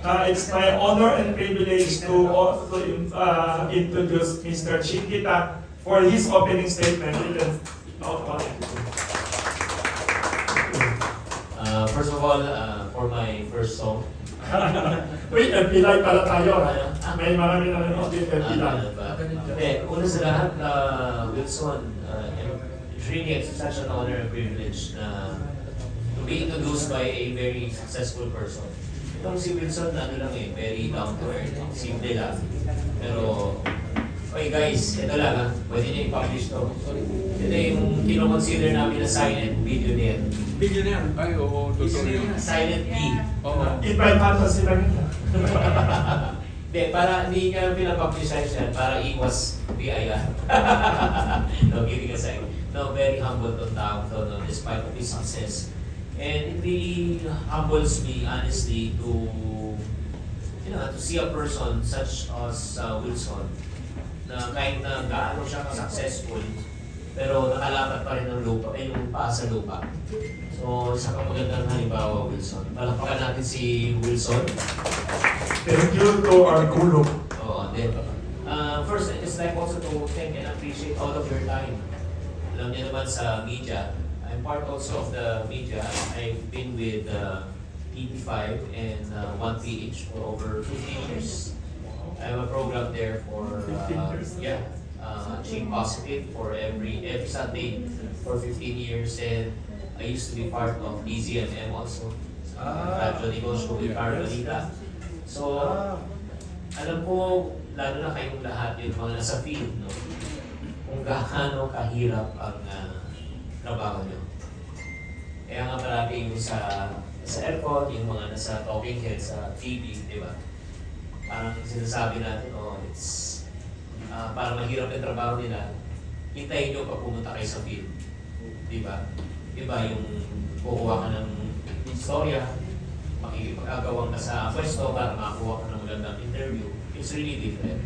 Uh, it's my honor and privilege to, to uh, introduce Mr. Chiquita for his opening statement. You can outline. Uh, first of all, uh, for my first song, Uy, FPLI pala tayo. ha? May marami na rin audit ano ba? Hindi, una sa lahat, uh, Wilson, uh, it's really it's such an honor and privilege na to be introduced by a very successful person. Itong si Wilson, ano lang eh, very down to earth, simple lang. Pero, okay guys, ito lang ha, pwede niyo i-publish to. Ito yung kinoconsider namin na silent billionaire. Billionaire. Ay, oo, totoo yun. Silent B. Oo. Invite fantasy lang yun. Hindi, para hindi ka pinapublicize yan, para iwas BIR. no, kidding aside. No, very humble tong tao to, no, despite of his success. And it really humbles me, honestly, to, you know, to see a person such as uh, Wilson, na kahit na gaano siya ka-successful, pero nakalapat pa rin ng lupa, ay yung paa sa lupa. So, isa kang magandang halimbawa, Wilson. Palakpakan natin si Wilson. Thank you to our guru. Oo, then, uh, first, just like also to thank and appreciate all of your time. Alam niyo naman sa media, I'm part also of the media. I've been with uh, TV5 and uh, 1PH for over 15 years. I have a program there for, 15 uh, yeah, uh, Achieve Positive for every, every Sunday for 15 years and I used to be part of DZMM also. Ah. Radyo Negosyo with Carmelita. So, Ah, alam ko, lalo na kayong lahat, yung mga nasa field, no? kung gaano kahirap ang ah, trabaho nyo. Kaya nga parati yung sa, sa aircon, yung mga nasa talking head sa TV, di ba? Parang sinasabi natin, oh, it's, ah, parang mahirap yung trabaho nila, hintayin nyo pag pumunta kayo sa field. Di ba? Iba yung kukuha ka ng istorya, makikipag-agawang ka sa pwesto para makakuha ka ng magandang interview. It's really different.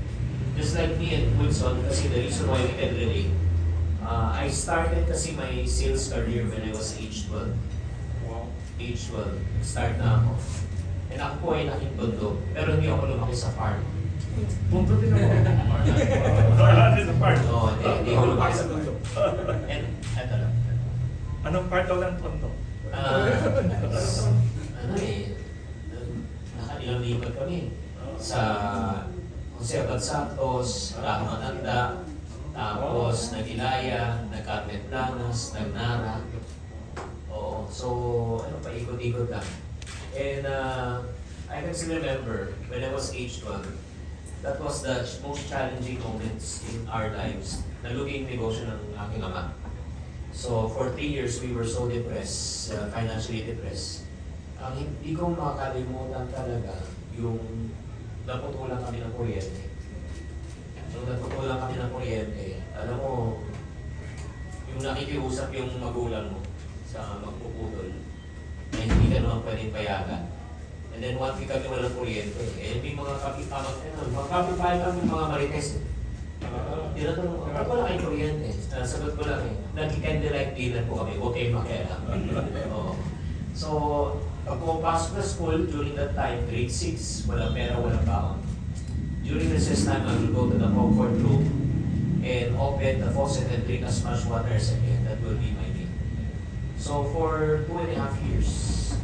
Just like me and Wilson, kasi the reason why we can relate, uh, started kasi my sales career when I was age 12. Age 12, start na ako. And ako po ay laking tondo, pero hindi ako lumaki sa farm. punto din ako. Wala din sa part. Oo, hindi, hindi ako lumaki sa farm. And, eto lang. Anong part daw ng tondo? Ah, ano eh, nakailang lipat kami sa Jose Abad Santos, Rahmananda, tapos Nagilaya, Nagcarmen Planas, Nagnara. Oo, so ano pa, ikot-ikot lang. And uh, I can still remember when I was age 12, that was the most challenging moments in our lives na luging negosyo ng aking ama. So for three years, we were so depressed, uh, financially depressed. Ang hindi ko makakalimutan talaga yung naputulan kami ng kuryente. Nung naputulan kami ng kuryente, alam mo, yung nakikiusap yung magulang mo sa magpuputol, na hindi ka naman pwedeng payagan. And then one week kami walang kuryente. Eh, may mga kapitamang, eh, mga kapitbahay kami, mga marites. Tinatanong ko, ba't wala kayong kuryente? Sagot ko lang eh, nag-candlelight dinner po kami, kayong makialam. Oo. So, pag pumapasok na school during that time, grade 6, walang pera, walang baon. During recess time, I will go to the comfort room and open the faucet and drink as much water as I can. That will be my meal. So, for two and a half years,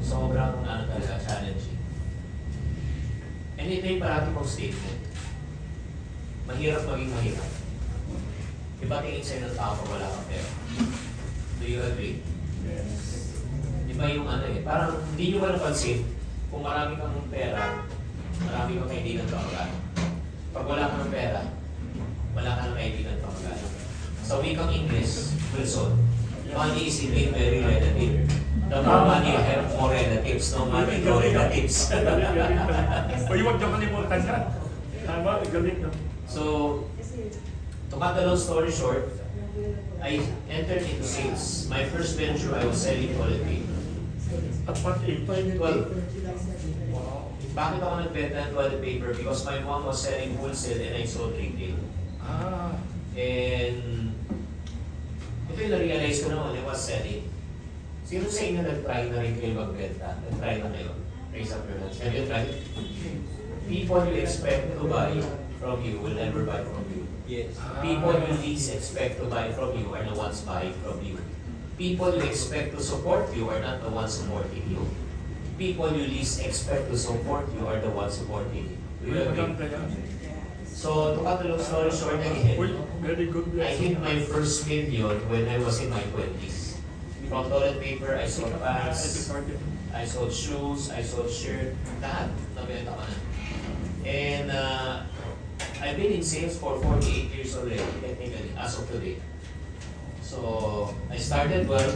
sobrang ano talaga, challenging. And ito yung parati kong statement mahirap maging mahirap. Iba tingin sa'yo ng tao wala kang pera. Do you agree? Di ba yung ano eh, parang hindi nyo ba napansin kung marami kang pera, marami kang kaibigan kamag Pag wala kang ng pera, wala kang kaibigan kamag Sa wikang English, Wilson, money is indeed very relative. The more money you have, more relatives. No money, no relatives. Uy, huwag niyo kalimutan yan. Tama, galing no? So, to cut the long story short, I entered into sales. My first venture, I was selling paper. At what age? Well, Wow. bakit ako nagbenta ng toilet paper? Because my mom was selling wholesale and I sold retail. Ah, And ito yung na-realize ko naman, I was selling. Sino sa inyo nag-try na rin kayo magbenta? Nag-try na kayo? Raise up your hands. Can you try? People you expect to buy from you will never buy from you. Yes. People you least expect to buy from you are the ones buying from you. People you expect to support you are not the ones supporting you. People you least expect to support you are the ones supporting you. You agree? So, to cut the long story short again, very good. I hit my first million when I was in my 20s. From toilet paper, I sold pants, I sold shoes, I sold shirt, lahat, nabenta ko na. And uh, I've been in sales for 48 years already, technically, as of today. I started well,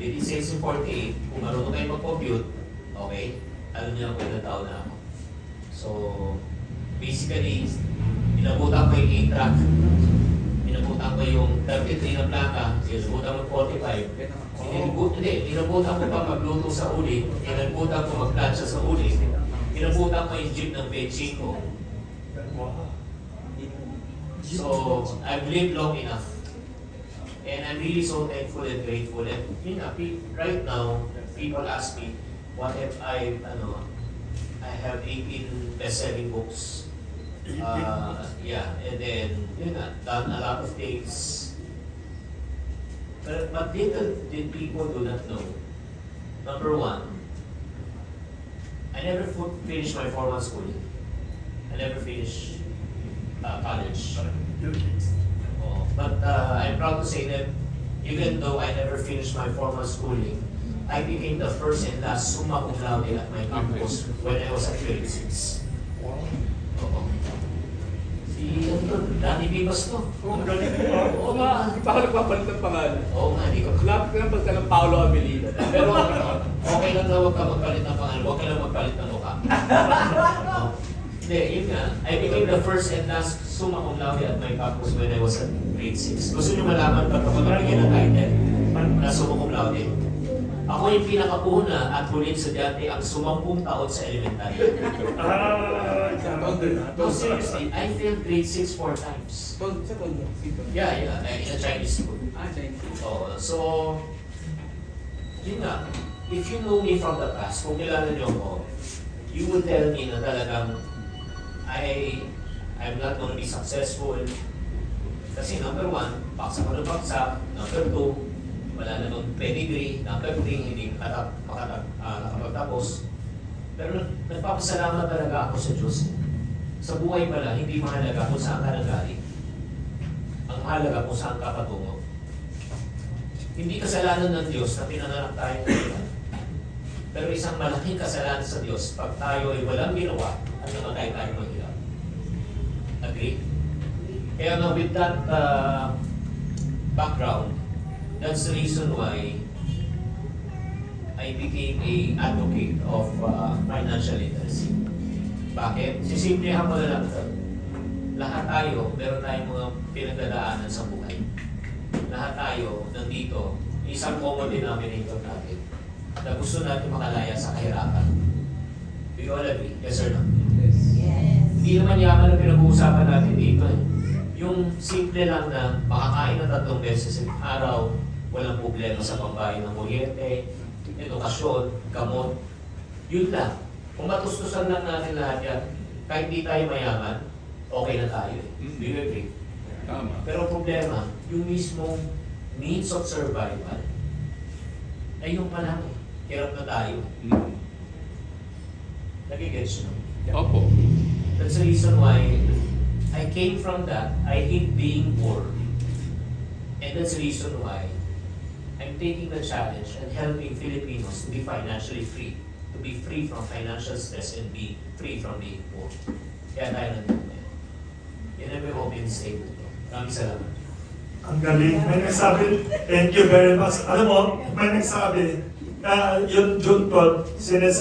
been in sales in 48, kung marunong kayo mag-compute, okay, alam niyo kung ilang taon na ako. So, basically, inabutan ko yung 8-track, inabutan ko yung 33 na plaka, inabutan ko yung 45, Inabut, hindi, inabutan ko pa magluto sa uli, inabutan ko magplansya sa uli, inabutan ko yung jeep ng Beijing ko. So, I've lived long enough. And I'm really so thankful and grateful. And nga, pe- right now, people ask me, what have I, ano, I have 18 best-selling books. Uh, yeah, and then, yun nga, done a lot of things. But, but little did people do not know. Number one, I never finished my formal schooling. I never finished uh, college. But uh, I'm proud to say that even though I never finished my formal schooling, I became the first and last summa cum laude at my campus when I was at grade 6. Oo. Si ano to, Danny Vivas to. Oh, galing Oo nga, hindi pa ako nagpapalit ng pangalan. Oo nga, hindi ko. Lapit ka ng pagka ng Paolo Avelino. Pero okay lang na huwag ka magpalit ng pangalan, huwag ka lang magpalit ng mukha. Hindi, yun nga. I became the first and last summa cum laude at my campus when I was at grade 6. Gusto niyo malaman ba't ako nabigyan ng title na summa cum laude? Ako yung pinakauna at huling estudyante ang sumampung taon sa elementary. Ah, No, seriously, I failed grade 6 four times. Sa. Yeah, yeah, in a Chinese school. Ah, Chinese. Oh, so, yun nga, if you know me from the past, kung kilala niyo ako, you would tell me na talagang I, I'm not gonna be successful. Kasi number one, paksa ko ng paksa. Number two, wala namang pedigree. Number three, hindi makatap, makatap, ah, nakapagtapos. Pero nagpapasalamat talaga ako sa Diyos. Sa buhay pala, hindi mahalaga kung saan ka nagaling. Ang mahalaga kung saan ka patungo. Hindi kasalanan ng Diyos na pinanganak tayo. Pero isang malaking kasalanan sa Diyos pag tayo ay walang ginawa at namatay tayo mahirap. Agree? Kaya nga with that uh, background, that's the reason why I became a advocate of uh, financial literacy. Bakit? Sisimplihan ko na lang ito. Lahat tayo, meron tayong mga pinagdadaanan sa buhay. Lahat tayo, nandito, isang common denominator natin na gusto natin makalaya sa kahirapan. Do you all agree? Yes or no? Yes. Hindi naman yaman ang pinag-uusapan natin dito eh. Yung simple lang na makakain ng tatlong beses sa araw, walang problema sa pambayad ng kuryente, edukasyon, gamot, yun lang. Kung matustusan lang natin lahat yan, kahit di tayo mayaman, okay na tayo eh. Do you agree? Tama. Pero problema, yung mismong means of survival, ay yung pa lang eh. Hirap na tayo. Mm. Nagigets nyo? Opo. That's the reason why I came from that. I hate being poor. And that's the reason why I'm taking the challenge and helping Filipinos to be financially free. To be free from financial stress and be free from being poor. Kaya tayo nandito ngayon. Yan ang may open statement ko. Maraming salamat. Ang galing. May nagsabi, thank you very much. Alam mo, may nagsabi, uh, yun June 12, sines